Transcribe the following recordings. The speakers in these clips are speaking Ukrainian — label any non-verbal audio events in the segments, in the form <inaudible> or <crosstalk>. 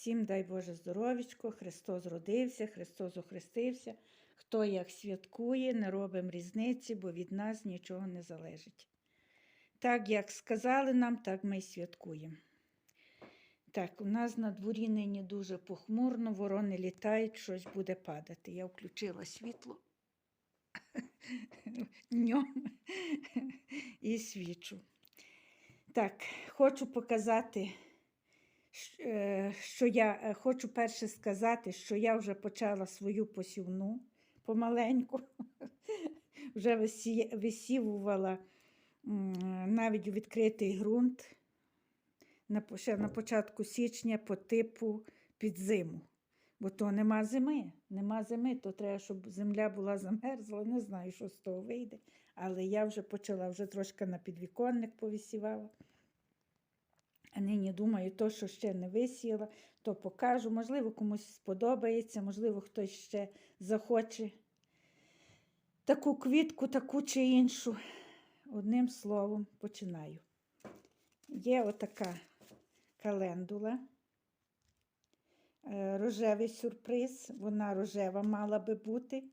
Всім дай Боже здоровічко, Христос родився, Христос охрестився. Хто як святкує, не робимо різниці, бо від нас нічого не залежить. Так, як сказали нам, так ми й святкуємо. Так, у нас на дворі нині дуже похмурно, ворони літають, щось буде падати. Я включила світло <laughs> днем і свічу. Так, хочу показати, що я е, хочу перше сказати, що я вже почала свою посівну помаленьку. <laughs> Вже висівувала навіть у відкритий ґрунт ще на початку січня по типу під зиму. Бо то нема зими. Нема зими, то треба, щоб земля була замерзла. Не знаю, що з того вийде. Але я вже почала, вже трошки на підвіконник повисівала. А нині думаю, то, що ще не висіяла, то покажу. Можливо, комусь сподобається, можливо, хтось ще захоче таку квітку, таку чи іншу. Одним словом, починаю. Є отака календула. Е, Рожевий сюрприз, вона рожева мала би бути.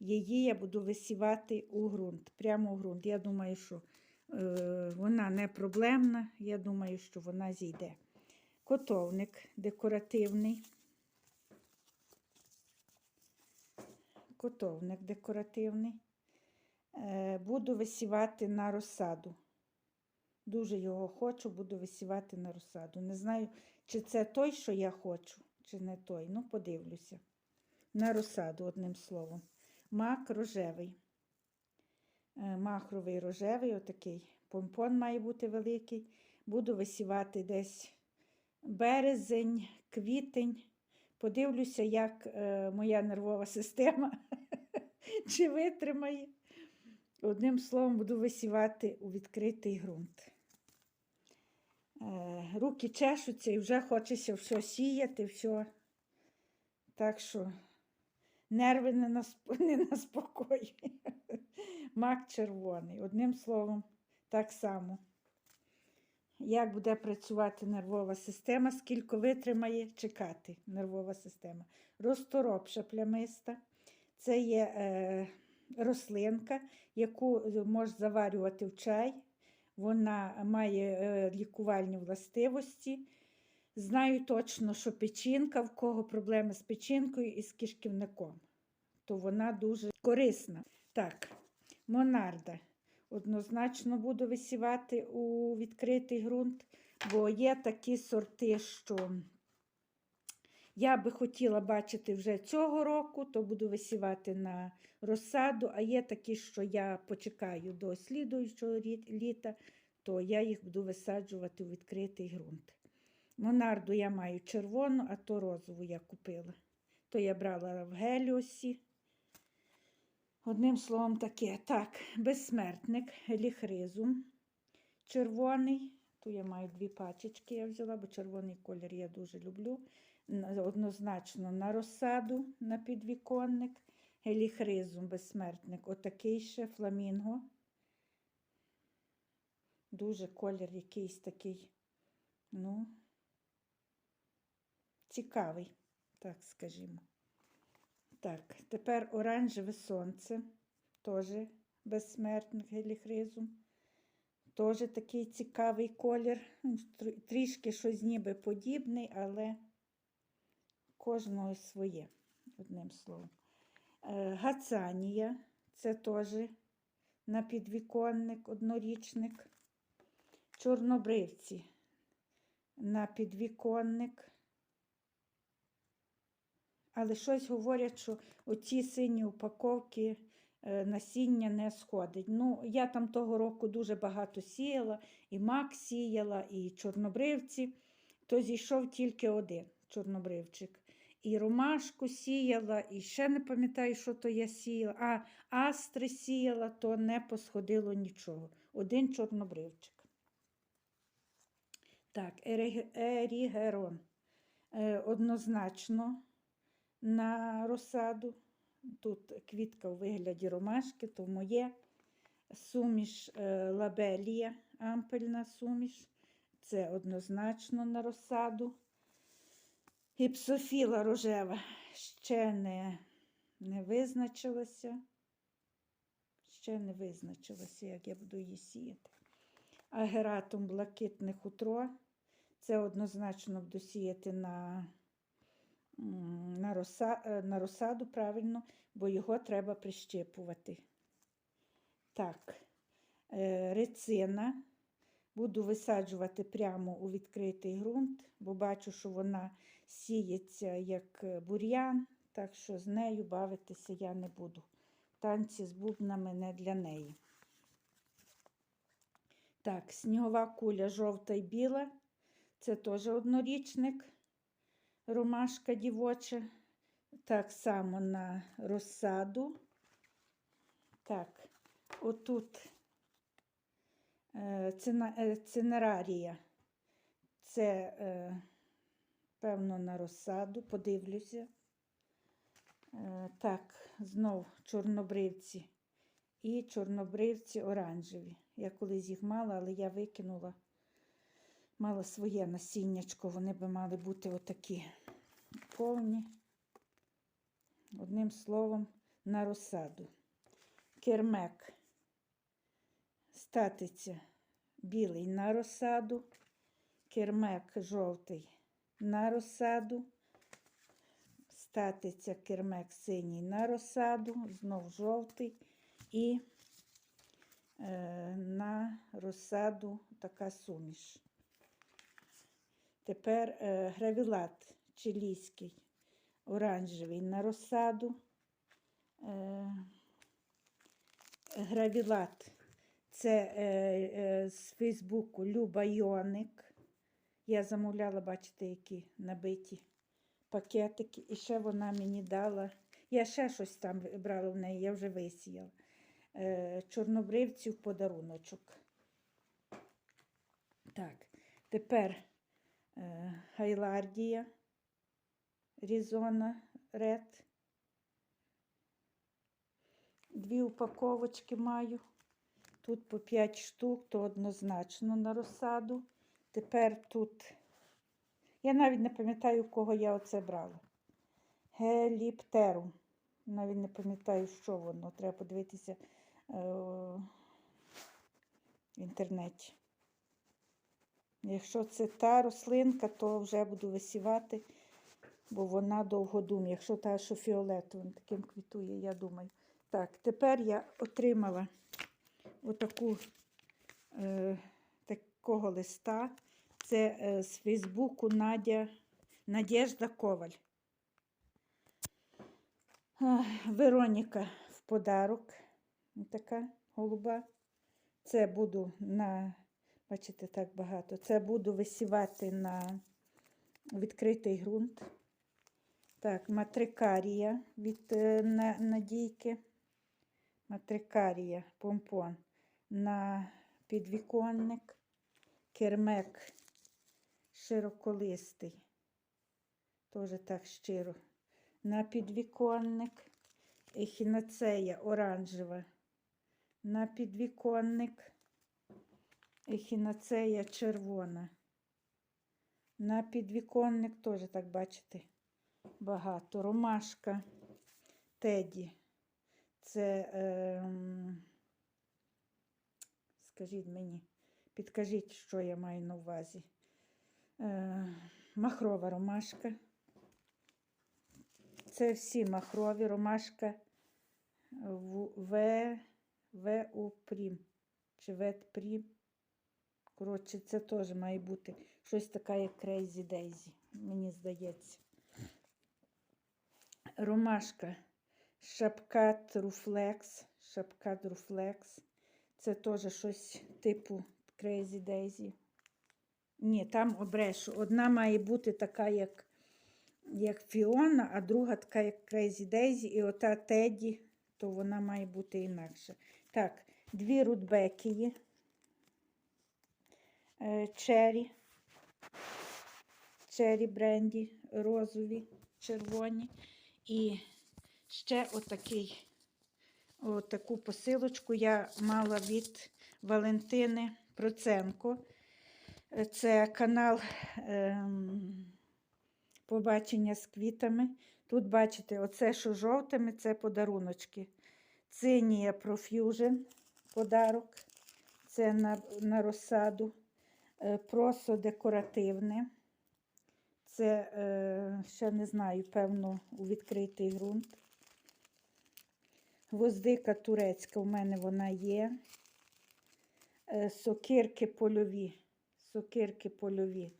Її я буду висівати у ґрунт, прямо у ґрунт. Я думаю, що вона не проблемна. Я думаю, що вона зійде. Котовник декоративний. Котовник декоративний. Е, буду висівати на розсаду. Дуже його хочу, буду висівати на розсаду. Не знаю, чи це той, що я хочу, чи не той. Ну, подивлюся. На розсаду, одним словом. Мак рожевий. Е, Махровий рожевий, отакий. Помпон має бути великий. Буду висівати десь березень, квітень. Подивлюся, як е, моя нервова система <laughs> чи витримає. Одним словом, буду висівати у відкритий ґрунт. Е, руки чешуться і вже хочеться все сіяти, все. Так що нерви не, на <laughs> спокої. Мак червоний. Одним словом, так само. Як буде працювати нервова система, скільки витримає чекати нервова система. Розторопша плямиста. Це є е, рослинка, яку можна заварювати в чай. Вона має е, лікувальні властивості. Знаю точно, що печінка, в кого проблеми з печінкою і з кишківником, то вона дуже корисна. Так, монарда. Однозначно буду висівати у відкритий ґрунт, бо є такі сорти, що я би хотіла бачити вже цього року, то буду висівати на розсаду, а є такі, що я почекаю до слідуючого літа, то я їх буду висаджувати у відкритий ґрунт. Монарду я маю червону, а то розову я купила. То я брала в Геліосі. Одним словом, таке. Так, безсмертник, еліхризум. Червоний. Тут я маю дві пачечки, я взяла, бо червоний колір я дуже люблю. Однозначно на розсаду, на підвіконник. Еліхризум, безсмертник. Отакий ще фламінго. Дуже колір якийсь такий, ну, цікавий, так скажімо. Так, тепер оранжеве сонце, теж безсмертник геліхризум. Теж такий цікавий колір. Ну, Трішки щось ніби подібний, але кожного своє, одним словом. Е, Гацанія це теж на підвіконник, однорічник. Чорнобривці на підвіконник. Але щось говорять, що оці сині упаковки е, насіння не сходить. Ну, я там того року дуже багато сіяла, і мак сіяла, і чорнобривці, то зійшов тільки один чорнобривчик. І ромашку сіяла, і ще не пам'ятаю, що то я сіяла. А астри сіяла, то не посходило нічого. Один чорнобривчик. Так, ерігерон. Е, однозначно на розсаду. Тут квітка у вигляді ромашки, то моє суміш е, лабелія, ампельна суміш. Це однозначно на розсаду. Гіпсофіла рожева ще не, не визначилася. Ще не визначилася, як я буду її сіяти. Агератум блакитне хутро. Це однозначно буду сіяти на, на, роса, е, на розсаду, правильно, бо його треба прищепувати. Так, е, рецина. Буду висаджувати прямо у відкритий ґрунт, бо бачу, що вона сіється як е, бур'ян, так що з нею бавитися я не буду. Танці з бубнами не для неї. Так, снігова куля жовта і біла. Це теж однорічник, ромашка дівоча. Так само на розсаду. Так, отут е, е, цинерарія. Це, е, певно, на розсаду, подивлюся. Так, знов чорнобривці. І чорнобривці оранжеві. Я колись їх мала, але я викинула. Мала своє насіннячко, вони би мали бути отакі повні. Одним словом, на розсаду. Кермек. Статиця білий на розсаду. Кермек жовтий на розсаду. Статиця кермек синій на розсаду, знов жовтий і е, на розсаду така суміш. Тепер е, гравілат чилійський, оранжевий на розсаду. Е, гравілат це е, з Фейсбуку Люба Йоник. Я замовляла, бачите, які набиті пакетики. І ще вона мені дала. Я ще щось там брала в неї, я вже висіяла. Чорнобривців подаруночок. Так, тепер Гайлардія, Різона Ред. Дві упаковочки маю. Тут по 5 штук, то однозначно на розсаду. Тепер тут, я навіть не пам'ятаю, кого я оце брала. Геліптерум. Навіть не пам'ятаю, що воно. Треба подивитися е, в інтернеті. Якщо це та рослинка, то вже буду висівати, бо вона довгодум. Якщо та, що фіолетовим таким квітує, я думаю. Так, тепер я отримала отаку е, такого листа. Це е, з Фейсбуку Надя, Надєжда Коваль. Ах, Вероніка в подарок. Така голуба. Це буду на, бачите, так багато. Це буду висівати на відкритий ґрунт. Так, матрикарія від е, на, Надійки. Матрикарія, помпон на підвіконник. Кермек широколистий. Теж так щиро. На підвіконник. Ехінацея оранжева. На підвіконник. Ехінацея червона. На підвіконник теж, так бачите, багато. Ромашка Теді. Це, ем, скажіть мені, підкажіть, що я маю на увазі. Е, махрова ромашка. Це всі махрові ромашка в, в, в у прім. Чи вет прім. Коротше, це теж має бути щось таке, як Crazy Daisy, мені здається. Ромашка Шапкат Руфлекс. Шапкат Руфлекс. Це теж щось типу Crazy Daisy. Ні, там обрешу. Одна має бути така, як як Фіона, а друга така, як Crazy Daisy. І ота Теді, то вона має бути інакше. Так, дві рудбекії. Е, Чері. Чері бренді, розові, червоні. І ще отакий, отаку посилочку я мала від Валентини Проценко. Це канал ем, побачення з квітами. Тут, бачите, оце, що жовтими, це подаруночки. Цинія Profusion подарок. Це на, на розсаду. Е, Просо декоративне. Це, е, ще не знаю, певно, у відкритий ґрунт. Гвоздика турецька, у мене вона є. Е, Сокирки польові. Сокирки польові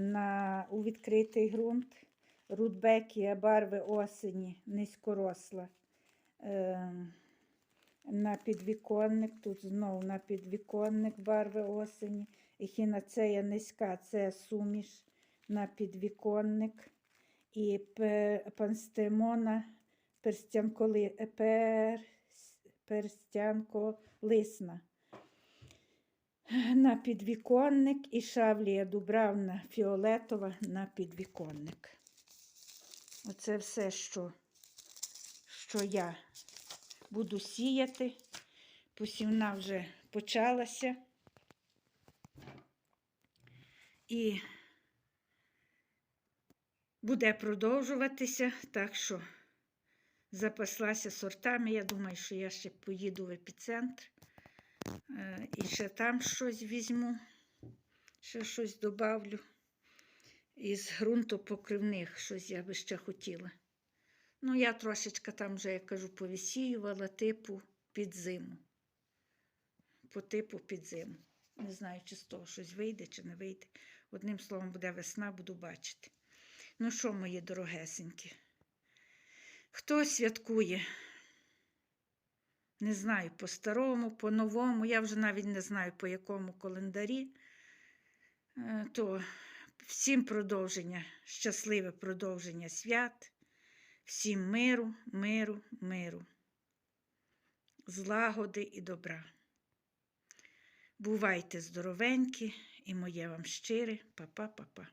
на, у відкритий ґрунт. Рудбекія барви осені, низькоросла. На підвіконник, тут знову на підвіконник барви осені. Ехінацея низька це суміш на підвіконник. І панстемона перстянколи, е, перстянколисна на підвіконник і шавлія дубравна фіолетова на підвіконник. Оце все, що, що я буду сіяти. Посівна вже почалася. І буде продовжуватися, так що запаслася сортами. Я думаю, що я ще поїду в епіцентр. Е, І ще там щось візьму, ще щось добавлю. Із ґрунтопокривних щось я би ще хотіла. Ну, я трошечки там вже, як кажу, повісіювала типу під зиму. По типу під зиму. Не знаю, чи з того щось вийде, чи не вийде. Одним словом, буде весна, буду бачити. Ну що, мої дорогесенькі? Хто святкує? Не знаю, по-старому, по-новому, я вже навіть не знаю, по якому календарі. Е, То всім продовження, щасливе продовження свят, всім миру, миру, миру, злагоди і добра. Бувайте здоровенькі і моє вам щире па-па-па-па.